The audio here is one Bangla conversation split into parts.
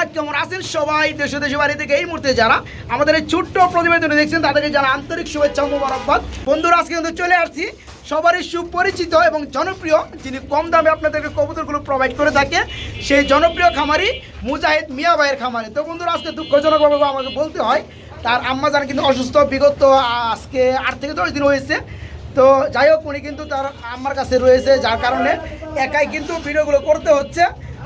আপনারা কেমন আছেন? সবাই দেশে দেশে, বাড়ি থেকে এই মুহূর্তে যারা আমাদের এই ছোট্ট প্রতিবেদনে দেখছেন, তাদেরকে যারা আন্তরিক শুভেচ্ছা মোবারকবাদ। বন্ধুরা, আজকে কিন্তু চলে আসছি সবারই সুপরিচিত এবং জনপ্রিয়, যিনি কম দামে আপনাদেরকে কবুতরগুলো প্রোভাইড করে থাকে, সেই জনপ্রিয় খামারি মুজাহিদ মিয়া ভাইয়ের খামারি। তো বন্ধুরা, আজকে দুঃখজনকভাবে আমাকে বলতে হয়, তার আম্মা জান কিন্তু অসুস্থ, বিগত আজকে আট থেকে দশ দিন হয়েছে। তো যাই হোক, উনি কিন্তু তার আমার কাছে রয়েছে, যার কারণে একাই কিন্তু ভিডিওগুলো করতে হচ্ছে।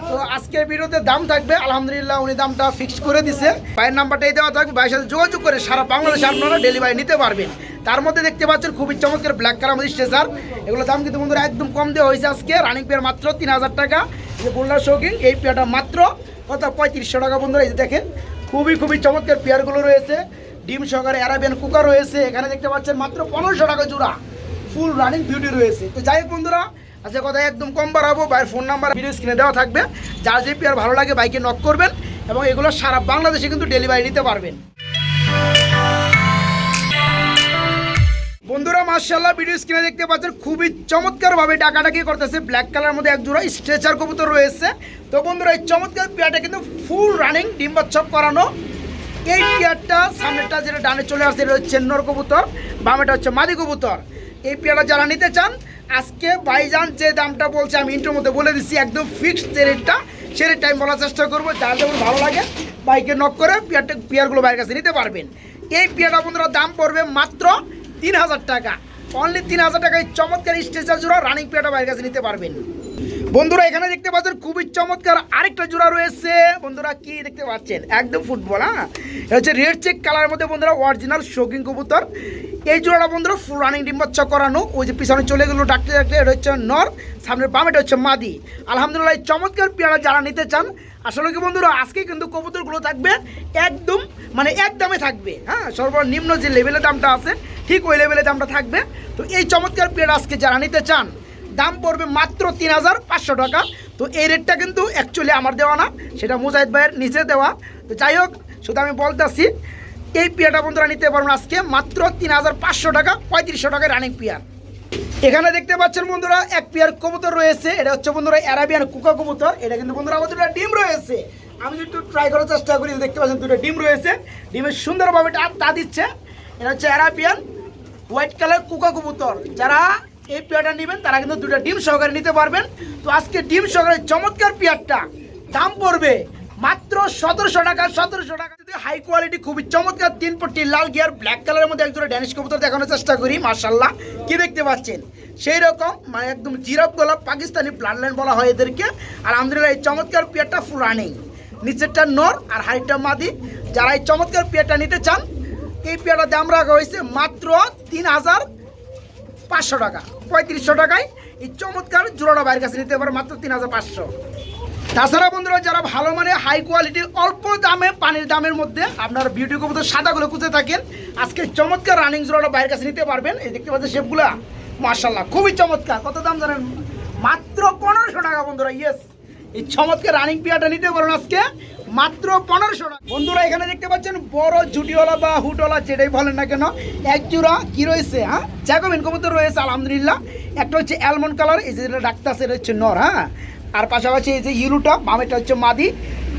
তো আজকের ভিডিওতে দাম থাকবে, আলহামদুলিল্লাহ উনি দামটা ফিক্স করে দিছে। ভাইয়ের নাম্বারটাই দেওয়া থাকবে, ভাইয়ের সাথে যোগাযোগ করে সারা বাংলাদেশে আপনারা ডেলিভারি নিতে পারবেন। তার মধ্যে দেখতে পাচ্ছেন খুবই চমৎকার ব্ল্যাক কালার মধ্যে স্টেসার এগুলো দাম কিন্তু বন্ধুরা একদম কম দেওয়া হয়েছে আজকে রানিং পেয়ার মাত্র তিন হাজার টাকা। যে গোল্ডার শৌকিং এই পেয়ারটা মাত্র কত? পঁয়ত্রিশশো টাকা বন্ধুরা, এই দেখেন। খুবই খুবই চমৎকার পেয়ারগুলো রয়েছে। ডিম সহকারে অ্যারাবিয়ান কুকার রয়েছে। এখানে দেখতে পাচ্ছেন মাত্র পনেরোশো টাকা জোড়া। ফুল রানিং বিউটি রয়েছে। তো যাই হোক বন্ধুরা আজকে কথা একদম কম বাড়াবো। ভাইয়ের ফোন নাম্বার ভিডিও স্ক্রিনে দেওয়া থাকবে। যার যে পেয়ার ভালো লাগে বাইকে নক করবেন এবং এগুলো সারা বাংলাদেশে কিন্তু ডেলিভারি নিতে পারবেন। বন্ধুরা মার্শাল্লাহ ভিডিও স্ক্রিনে দেখতে পাচ্ছেন, খুবই চমৎকারভাবে ডাকাডাকি করতেছে। ব্ল্যাক কালার মধ্যে এক জোড়া স্ট্রেচার কবুতর রয়েছে। তো বন্ধুরা, এই চমৎকার পেয়ারটা কিন্তু ফুল রানিং ডিম্বাচ্ছপ করানো। এই পেয়ারটা সামনেটা যেটা ডানে চলে আসছে, এটা হচ্ছে নর কবুতর, বামেটা হচ্ছে মাদি কবুতর। এই পেয়ারটা যারা নিতে চান আজকে বাইজান যে দামটা বলছে, আমি ইন্টোর মধ্যে বলে দিচ্ছি, একদম ফিক্সড যে রেটটা সে রেটটা আমি বলার চেষ্টা করব, যার যেমন ভালো লাগে, বাইকে নক করে পেয়ারটা পেয়ারগুলো বাইরের কাছে নিতে পারবেন। এই পেয়ারটা বন্ধুরা, দাম পড়বে মাত্র তিন হাজার টাকা। অনলি তিন হাজার টাকায় চমৎকার স্ট্রেচার জোড়া রানিং পেয়ারটা বাইরের কাছে নিতে পারবেন। বন্ধুরা, এখানে দেখতে পাচ্ছেন, খুবই চমৎকার আরেকটা জোড়া রয়েছে। বন্ধুরা, কি দেখতে পাচ্ছেন? একদম ফুটবল হ্যাঁ? হচ্ছে রেড চেক কালারের মধ্যে বন্ধুরা অরিজিনাল শৌকিং কবুতর। এই জোড়াটা বন্ধুরা ফুল রানিং ডিম্বাচ্ছা করানো। ওই যে পিছনে চলে গেলো ডাকতে ডাকতে, এটা হচ্ছে নর সামনের বাম এটা হচ্ছে মাদি। আলহামদুলিল্লাহ, এই চমৎকার পেয়ারা যারা নিতে চান, আসলে কি বন্ধুরা, আজকে কিন্তু কবুতরগুলো থাকবে একদম মানে এক দামে থাকবে। হ্যাঁ সর্বনিম্ন যে লেভেলের দামটা আছে, ঠিক ওই লেভেলের দামটা থাকবে। তো এই চমৎকার পেয়ারা আজকে যারা নিতে চান, দাম পড়বে মাত্র তিন হাজার পাঁচশো টাকা। তো এই রেটটা কিন্তু অ্যাকচুয়ালি আমার দেওয়া না, সেটা মুজাহিদ ভাইয়ের নিজে দেওয়া। তো যাই হোক, শুধু আমি বলতেছি এই পিয়াটা বন্ধুরা নিতে পারবেন আজকে মাত্র তিন হাজার পাঁচশো টাকা, পঁয়ত্রিশশো টাকা রানিং পিয়ার। এখানে দেখতে পাচ্ছেন বন্ধুরা, এক পিয়ার কবুতর রয়েছে, এটা হচ্ছে বন্ধুরা অ্যারাবিয়ান কুকা কবুতর, এটা কিন্তু বন্ধুরা আমাদের দুটো ডিম রয়েছে। আমি একটু ট্রাই করার চেষ্টা করি দেখতে পাচ্ছেন দুটো ডিম রয়েছে। ডিমের সুন্দরভাবে তা দিচ্ছে। এটা হচ্ছে অ্যারাবিয়ান হোয়াইট কালার কুকা কবুতর। যারা এই পেয়ারটা নেবেন, তারা কিন্তু দুটো ডিম সহকারে নিতে পারবেন। তো আজকে ডিম সহকারে চমৎকার পেয়ারটা, দাম পড়বে মাত্র সতেরোশো টাকা সতেরোশো টাকা। যদি হাই কোয়ালিটি খুবই চমৎকার, তিন পট্টি লাল গিয়ার ব্ল্যাক কালারের মধ্যে একজোড়া ড্যানিশ কবুতর দেখানোর চেষ্টা করি মার্শাল্লাহ কি দেখতে পাচ্ছেন? সেই রকম মানে একদম জিরাপ গোলাপ পাকিস্তানি লাইন বলা হয় এদেরকে। আর আলহামদুলিল্লাহ, এই চমৎকার পেয়ারটা ফুল রানিং নিচেরটা নর আর হাইটটা মাদি। যারা এই চমৎকার পেয়ারটা নিতে চান, এই পেয়ারটা দাম রাখা হয়েছে মাত্র তিন হাজার পাঁচশো টাকা, পঁয়ত্রিশশো টাকায়। এই চমৎকার জোড়াটা বাইরের কাছে নিতে পারে মাত্র তিন হাজার পাঁচশো। তাছাড়া বন্ধুরা, যারা ভালো মানে হাই কোয়ালিটি অল্প দামে পানির দামের মধ্যে আপনার বিউটি কবুতর সাদাগুলো খুঁজে থাকেন, আজকে চমৎকার রানিং জোড়াটা বাইরের কাছে নিতে পারবেন। এই দেখতে পাচ্ছেন শেপগুলা মার্শাল্লাহ খুবই চমৎকার। কত দাম জানেন? মাত্র পনেরোশো টাকা বন্ধুরা ইয়েস এই চমৎকার রানিং পিয়াটা নিতে পারেন আজকে, মাত্র পনেরোশো টাকা। বন্ধুরা, এখানে দেখতে পাচ্ছেন বড় জুটিওয়ালা বা হুটওয়ালা, যেটাই বলেন না কেন, এক জোড়া কি রয়েছে হ্যাঁ? জ্যাকোবিন কবুতর রয়েছে, আলহামদুলিল্লাহ। একটা হচ্ছে অ্যালমন্ড কালার এই যেটা ডাক্তার সেটা হচ্ছে নর হ্যাঁ? আর পাশাপাশি এই যে ইউরুটা বামেটা হচ্ছে মাদি।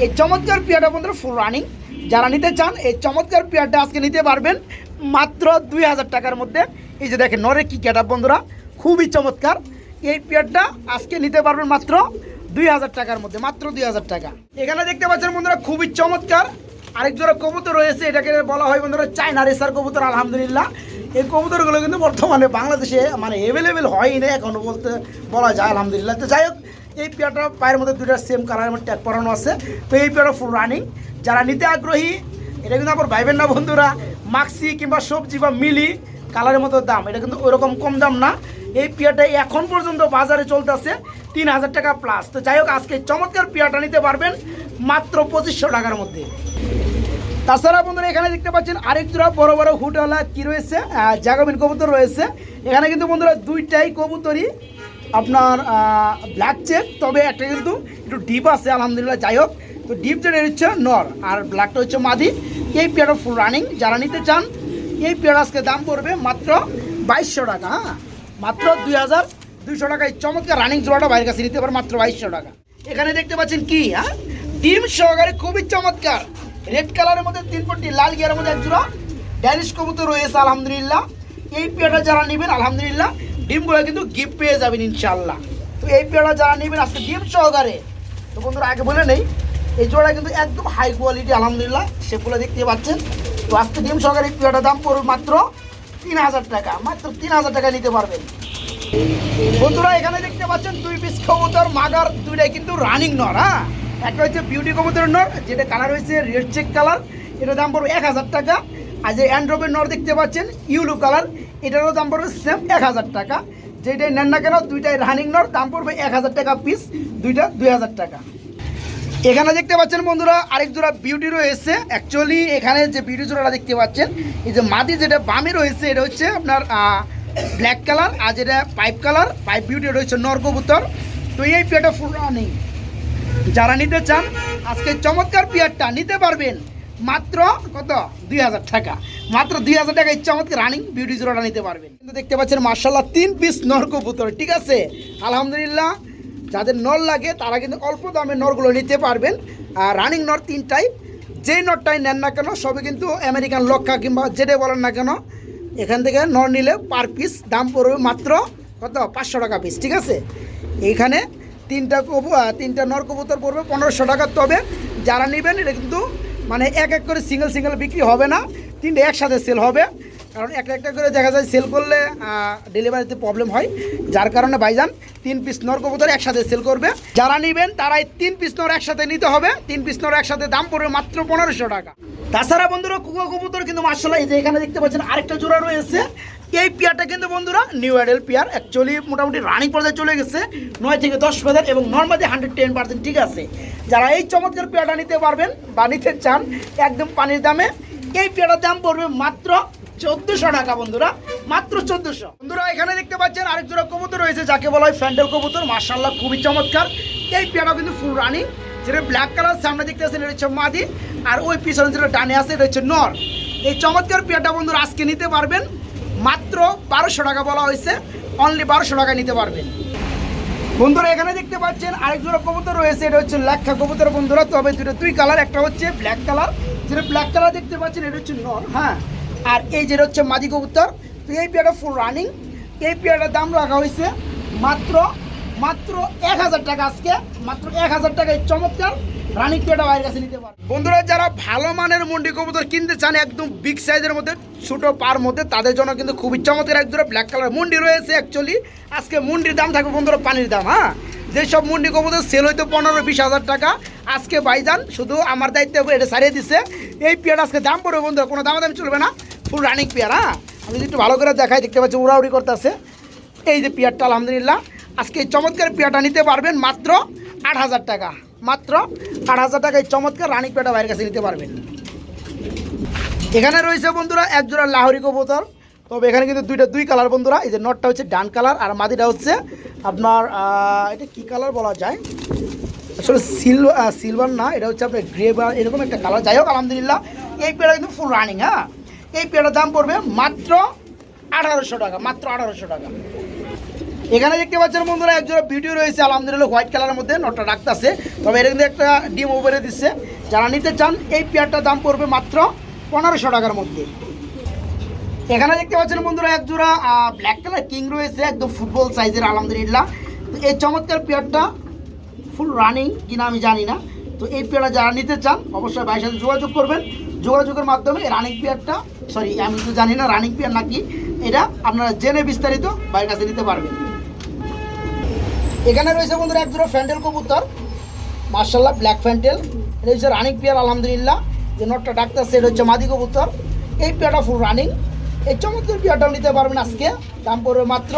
এই চমৎকার পিয়াটা বন্ধুরা ফুল রানিং যারা নিতে চান, এই চমৎকার পিয়ারটা আজকে নিতে পারবেন মাত্র দুই হাজার টাকার মধ্যে। এই যে দেখেন নরে কি ক্যাটা বন্ধুরা, খুবই চমৎকার। এই পিয়ারটা আজকে নিতে পারবেন মাত্র দুই হাজার টাকার মধ্যে, মাত্র দুই হাজার টাকা। এখানে দেখতে পাচ্ছেন বন্ধুরা, খুবই চমৎকার। আরেক জোড়া কবুতর রয়েছে, এটাকে বলা হয় বন্ধুরা চায়না রেসার কবুতর, আলহামদুলিল্লাহ। এই কবুতরগুলো কিন্তু বর্তমানে বাংলাদেশে মানে অ্যাভেলেবেল হয়ই না এখনও বলতে বলা যায়, আলহামদুলিল্লাহ। তো যাই হোক এই পেয়ারটা পায়ের মধ্যে দুটা সেম কালারের মধ্যে ট্যাগ করানো আছে। তো এই পেয়ারটা ফুল রানিং যারা নিতে আগ্রহী, এটা কিন্তু আবার ভাইবেন না বন্ধুরা মাক্সি কিংবা সবজি বা মিলি কালারের মতো দাম। এটা কিন্তু ওরকম কম দাম না। এই পেয়ারটা এখন পর্যন্ত বাজারে চলতেছে তিন হাজার টাকা প্লাস তো যাই হোক, আজকে চমৎকার পেয়ারটা নিতে পারবেন মাত্র পঁচিশশো টাকার মধ্যে। তাছাড়া বন্ধুরা, এখানে দেখতে পাচ্ছেন আরেক বড় বড় হুটওয়ালা কি রয়েছে? জাগাবিন কবুতর রয়েছে। এখানে কিন্তু বন্ধুরা দুইটাই কবুতরই। আপনার ব্ল্যাক চেক তবে একটা কিন্তু একটু ডিপ আছে, আলহামদুলিল্লাহ, যাই হোক। তো ডিপ যেটা হচ্ছে নর, আর ব্ল্যাকটা হচ্ছে মাদি। এই পেয়ারটা ফুল রানিং যারা নিতে চান, এই পেয়ার আজকে দাম পড়বে মাত্র বাইশশো টাকা হ্যাঁ? মাত্র দুই হাজার দুইশো টাকা। এই চমৎকার রানিং জোড়াটা বাইরের কাছে নিতে পারে মাত্র বাইশশো টাকা। এখানে দেখতে পাচ্ছেন কি হ্যাঁ? ডিম সহকারে খুবই চমৎকার। রেড কালারের মধ্যে তিন পট্টি, লাল গিয়ারের মধ্যে এক জোড়া। ড্যানিশ কবুতর রয়েছে, আলহামদুলিল্লাহ। এই পেয়ারটা যারা নেবেন, আলহামদুলিল্লাহ ডিমগুলো কিন্তু গিফট পেয়ে যাবেন ইনশাল্লাহ তো এই পেয়ারটা যারা নেবেন আজকে ডিম সহকারে, তো বন্ধুরা আগে বলে নেই, এই জোড়া কিন্তু একদম হাই কোয়ালিটি আলহামদুলিল্লাহ সেগুলো দেখতে পাচ্ছেন। তো আজকে ডিম সহকারে এই পেয়ারটার দাম পড়বে মাত্র তিন হাজার টাকা, মাত্র তিন হাজার টাকা নিতে পারবেন। বন্ধুরা এখানে দেখতে পাচ্ছেন দুই পিস কবুতর, মাগার, দুইটাই কিন্তু রানিং নর হ্যাঁ? একটা হচ্ছে বিউটি কবুতরের নর, যেটা কালার হয়েছে রেড চেক কালার এটার দাম পড়বে এক হাজার টাকা। আর যে অ্যান্ড্রপের নর দেখতে পাচ্ছেন, ইউলো কালার, এটারও দাম পড়বে সেম এক হাজার টাকা। যেটাই নেন না কেন, দুইটাই রানিং নর, দাম পড়বে এক হাজার টাকা পিস দুইটা দুই হাজার টাকা। এখানে দেখতে পাচ্ছেন বন্ধুরা, আরেক জোড়া বিউটি রয়েছে। অ্যাকচুয়ালি এখানে যে বিউটি জোড়াটা দেখতে পাচ্ছেন, এই যে মাটি যেটা বামে রয়েছে, এটা হচ্ছে আপনার ব্ল্যাক কালার আর যেটা পাইপ কালার পাইপ বিউটি রয়েছে নর কবুতর। তো এই পেয়ারটা ফুল রানিং যারা নিতে চান, আজকে চমৎকার পেয়ারটা নিতে পারবেন। মাত্র কত? দুই হাজার টাকা। মাত্র দুই হাজার টাকা এই চমৎকার রানিং বিউটি জোড়াটা নিতে পারবেন। কিন্তু দেখতে পাচ্ছেন মার্শাল্লাহ তিন পিস নর কবুতর, ঠিক আছে? আলহামদুলিল্লাহ, যাদের নর লাগে, তারা কিন্তু অল্প দামে নরগুলো নিতে পারবেন। আর রানিং নর তিন তিনটাই, যেই নরটাই নেন না কেন, সবই কিন্তু আমেরিকান লক্ষা কিংবা যেটাই বলেন না কেন, এখান থেকে নর নিলে পার পিস দাম পড়বে মাত্র কত? পাঁচশো টাকা পিস ঠিক আছে? এইখানে তিনটা তিনটা নর কবুতর পড়বে পনেরোশো টাকা। তবে যারা নেবেন, এটা কিন্তু মানে এক এক করে সিঙ্গেল সিঙ্গেল বিক্রি হবে না, তিনটে একসাথে সেল হবে। কারণ একটা একটা করে দেখা যায় সেল করলে ডেলিভারিতে প্রবলেম হয়। যার কারণে ভাইজান তিন পিস নর কবুতর একসাথে সেল করবে। যারা নেবেন, তারাই তিন পিস নর একসাথে নিতে হবে। তিন পিস নর একসাথে দাম পড়বে মাত্র পনেরোশো টাকা। তাছাড়া বন্ধুরা কুকুর কবুতর কিন্তু মার্শাল্লাহ এই যে এখানে দেখতে পাচ্ছেন আরেকটা জোড়া রয়েছে। এই পেয়ারটা কিন্তু বন্ধুরা নিউ অ্যাডেল পেয়ার। অ্যাকচুয়ালি মোটামুটি রানিং পর্যায়ে চলে গেছে। নয় থেকে দশ ফেদার এবং নর্মালি হান্ড্রেড টেন পার্সেন্ট ঠিক আছে। যারা এই চমৎকার পেয়ারটা নিতে পারবেন বা নিতে চান, একদম পানির দামে, এই পেয়ারটার দাম পড়বে মাত্র চোদ্দশো টাকা বন্ধুরা, মাত্র চোদ্দশো। বন্ধুরা, এখানে দেখতে পাচ্ছেন আরেক জোড়া কবুতর রয়েছে, যাকে বলা হয় ফ্যান্ডেল কবুতর। মার্শাল্লাহ খুবই চমৎকার। এই পেয়ারটাও কিন্তু ফুল রানিং যেটা ব্ল্যাক কালার সামনে দেখতে পাচ্ছেন এটা হচ্ছে মাদি। আর ওই পিছনে যেটা ডানে আছে, এটা হচ্ছে নর। এই চমৎকার পেয়ারটা বন্ধুরা আজকে নিতে পারবেন। মাত্র বারোশো টাকা বলা হয়েছে। অনলি বারোশো টাকা নিতে পারবেন। বন্ধুরা, এখানে দেখতে পাচ্ছেন আরেক কবুতর রয়েছে। এটা হচ্ছে লেখা কবুতর বন্ধুরা। তবে দুটো দুই কালার একটা হচ্ছে ব্ল্যাক কালার যেটা ব্ল্যাক কালার দেখতে পাচ্ছেন, এটা হচ্ছে নর হ্যাঁ? আর এই যেটা হচ্ছে মাদি কবুতর। তো এই পেয়ারটা ফুল রানিং এই পেয়ারটার দাম রাখা হয়েছে মাত্র মাত্র এক হাজার টাকা আজকে। মাত্র এক হাজার টাকায় চমৎকার নিতে পারে বন্ধুরা, যারা ভালো মানের মন্ডি কবুতর কিনতে চান একদম বিগ সাইজের মধ্যে, ছোটো পার মধ্যে, তাদের জন্য কিন্তু খুবই চমৎকার এক জোড়া ব্ল্যাক কালার মুন্ডি রয়েছে অ্যাকচুয়ালি আজকে মুন্ডির দাম থাকবে বন্ধুরা পানির দাম হ্যাঁ? যেসব মুন্ডি কবুতর সেল হইতো পনেরো বিশ হাজার টাকা, আজকে বাইজান শুধু আমার দায়িত্ব এটা সারিয়ে দিচ্ছে এই পেয়ার আজকে দাম পড়বে বন্ধুরা, কোনো দাম দামি চলবে না ফুল রানিং পেয়ার হ্যাঁ? আমি যদি একটু ভালো করে দেখাই, দেখতে পাচ্ছি উড়াউড়ি করতেছে। এই যে পেয়ারটা, আলহামদুলিল্লাহ, আজকে এই চমৎকার পেয়ারটা নিতে পারবেন মাত্র আট হাজার টাকা। মাত্র আট হাজার টাকা। এই চমৎকার রানিং পেয়ারটা বাইরের কাছে নিতে পারবেন। এখানে রয়েছে বন্ধুরা, এক জোড়া লাহরি কবুতর। তবে এখানে কিন্তু দুইটা দুই কালার বন্ধুরা। এই যে নটটা হচ্ছে ডান কালার আর মাদিটা হচ্ছে আপনার এটা কি কালার বলা যায়? আসলে সিলভার সিলভার না, এটা হচ্ছে আপনার গ্রে বা এরকম একটা কালার। যাই হোক, আলহামদুলিল্লাহ, এই পেয়ারটা কিন্তু ফুল রানিং হ্যাঁ? এই পেয়ারটার দাম পড়বে মাত্র আঠারোশো টাকা, মাত্র আঠারোশো টাকা। এখানে দেখতে পাচ্ছেন বন্ধুরা একজোড়া ভিডিও রয়েছে, আলহামদুলিল্লাহ হোয়াইট কালারের মধ্যে নটটা রাখতেছে। তবে এর কিন্তু একটা ডিম ওভারে দিচ্ছে। যারা নিতে চান, এই পেয়ারটার দাম পড়বে মাত্র পনেরোশো টাকার মধ্যে। এখানে দেখতে পাচ্ছেন বন্ধুরা, এক জোড়া ব্ল্যাক কালার কিং রয়েছে, একদম ফুটবল সাইজের আলহামদুলিল্লাহ। তো এই চমৎকার পেয়ারটা ফুল রানিং কিনা আমি জানি না। তো এই পেয়ারটা যারা নিতে চান, অবশ্যই ভাইয়ের সাথে যোগাযোগ করবেন। যোগাযোগের মাধ্যমে রানিং পেয়ারটা সরি আমি তো জানি না রানিং পেয়ার নাকি, এটা আপনারা জেনে বিস্তারিত বাইরের কাছে নিতে পারবেন। এখানে রয়েছে বন্ধুরা এক জোড়া ফ্যান্টেল কবুতর। মার্শাল্লাহ ব্ল্যাক ফ্যান্টেল হচ্ছে রানিং পেয়ার আলহামদুলিল্লাহ। যে নটটা ডাক্তার সেট হচ্ছে মাদি কবুতর। এই পেয়ারটা ফুল রানিং এই চমৎকার পেয়ারটাও নিতে পারবেন আজকে। দাম পড়বে মাত্র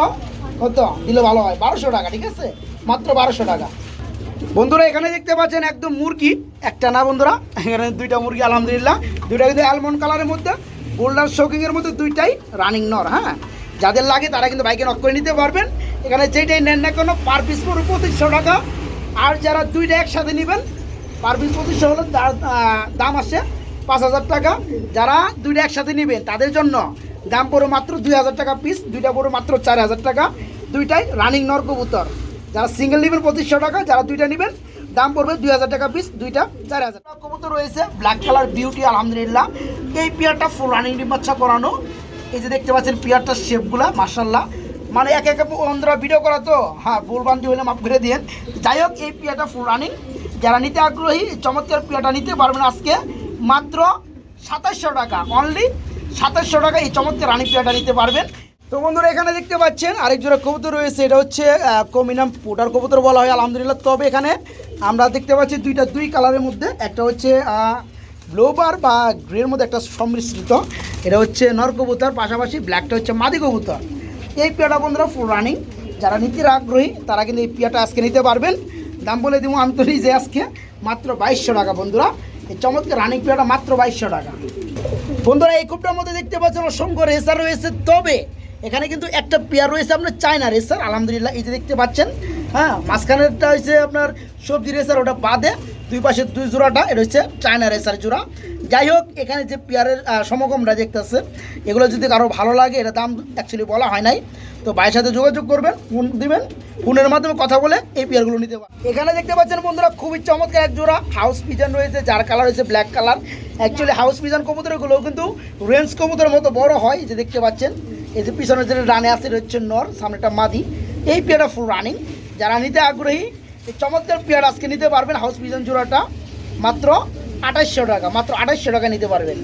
কত? দিলে ভালো হয়, বারোশো টাকা, ঠিক আছে? মাত্র বারোশো টাকা। বন্ধুরা, এখানে দেখতে পাচ্ছেন একদম মুরগি। একটা না বন্ধুরা, এখানে দুইটা মুরগি, আলহামদুলিল্লাহ। দুইটা কিন্তু অ্যালমন্ড কালারের মধ্যে গোল্ডার শোকিংয়ের মধ্যে দুইটাই রানিং নর হ্যাঁ? যাদের লাগে তারা কিন্তু বাইকে নক করে নিতে পারবেন। এখানে যেটাই নেন না কেন পার পিস পড়বে পঁচিশশো টাকা। আর যারা দুইটা একসাথে নেবেন পার পিস পঁচিশশো হলে দাম আসে পাঁচ হাজার টাকা। যারা দুইটা একসাথে নেবেন, তাদের জন্য দাম পড়বে মাত্র দুই হাজার টাকা পিস দুইটা পড়বে মাত্র চার হাজার টাকা। দুইটাই রানিং নর কবুতর। যারা সিঙ্গেল নেবেন পঁচিশশো টাকা, যারা দুইটা নেবেন, দাম পড়বে দুই হাজার টাকা পিস দুইটা চার হাজার টাকা। কবুতর রয়েছে ব্ল্যাক কালার বিউটি আলহামদুলিল্লাহ। এই পেয়ারটা ফুল রানিং ডিম বাচ্চা করানো এই যে দেখতে পাচ্ছেন পেয়ারটার শেপগুলা মার্শাল্লাহ মানে এক এক বন্ধুরা ভিডিও করা তো। হ্যাঁ ভুলবান্তি হলে মাফ করে দিন যাই হোক, এই পেয়ারটা ফুল রানিং যারা নিতে আগ্রহী, চমৎকার পেয়ারটা নিতে পারবেন আজকে। মাত্র সাতাশশো টাকা অনলি সাতাশশো টাকা এই চমৎকার রানিং পেয়ারটা নিতে পারবেন। তো বন্ধুরা, এখানে দেখতে পাচ্ছেন আরেক জোড়া কবুতর রয়েছে। এটা হচ্ছে কমিনাম পোটার কবুতর বলা হয়, আলহামদুলিল্লাহ। তবে এখানে আমরা দেখতে পাচ্ছি দুইটা, দুই কালারের মধ্যে। একটা হচ্ছে ব্লোবার বা গ্রের মধ্যে একটা সম্মিশ্রিত এটা হচ্ছে নর কবুতর, পাশাপাশি ব্ল্যাকটা হচ্ছে মাদি কবুতর। এই পেয়াটা বন্ধুরা ফুল রানিং যারা নিতে আগ্রহী, তারা কিন্তু এই পেয়াটা আজকে নিতে পারবেন। দাম বলে দিব, আমি তো নিজে আজকে মাত্র বাইশশো টাকা বন্ধুরা। এই চমৎকার রানিং পেয়াটা মাত্র বাইশশো টাকা। বন্ধুরা, এই কুপটার মধ্যে দেখতে পাচ্ছেন অসংখ্য রেসার রয়েছে। তবে এখানে কিন্তু একটা পেয়ার রয়েছে আপনার চায়না রেসার। আলহামদুলিল্লাহ, এই যে দেখতে পাচ্ছেন হ্যাঁ মাঝখানেরটা হয়েছে আপনার সবজি রেসার, ওটা বাদে দুই পাশে দুই জোড়াটা এটা হচ্ছে চায়না রেসার জোড়া। যাই হোক এখানে যে পেয়ারের আহ, সমগমরা দেখতেছে এগুলো যদি কারও ভালো লাগে এটা দাম অ্যাকচুয়ালি বলা হয় নাই। তো ভাইয়ের সাথে যোগাযোগ করবেন ফোন দিবেন ফোনের মাধ্যমে কথা বলে এই পেয়ারগুলো নিতে পারেন এখানে দেখতে পাচ্ছেন বন্ধুরা খুবই চমৎকার এক জোড়া হাউস পিজন রয়েছে যার কালার হয়েছে black colour actually house pigeon কবুতরগুলো কিন্তু রেঞ্জ কবুতরের মতো বড় হয় যে দেখতে পাচ্ছেন। এই যে পিছনে যে রানে আছে হচ্ছে নর সামনেটা মাদি। এই পেয়ারটা ফুল রানিং যারা নিতে আগ্রহী এই চমৎকার পেয়ার আজকে নিতে পারবেন হাউস পিজন জোড়াটা। মাত্র আঠাশশো টাকা, মাত্র আঠাশশো টাকা নিতে পারবেন।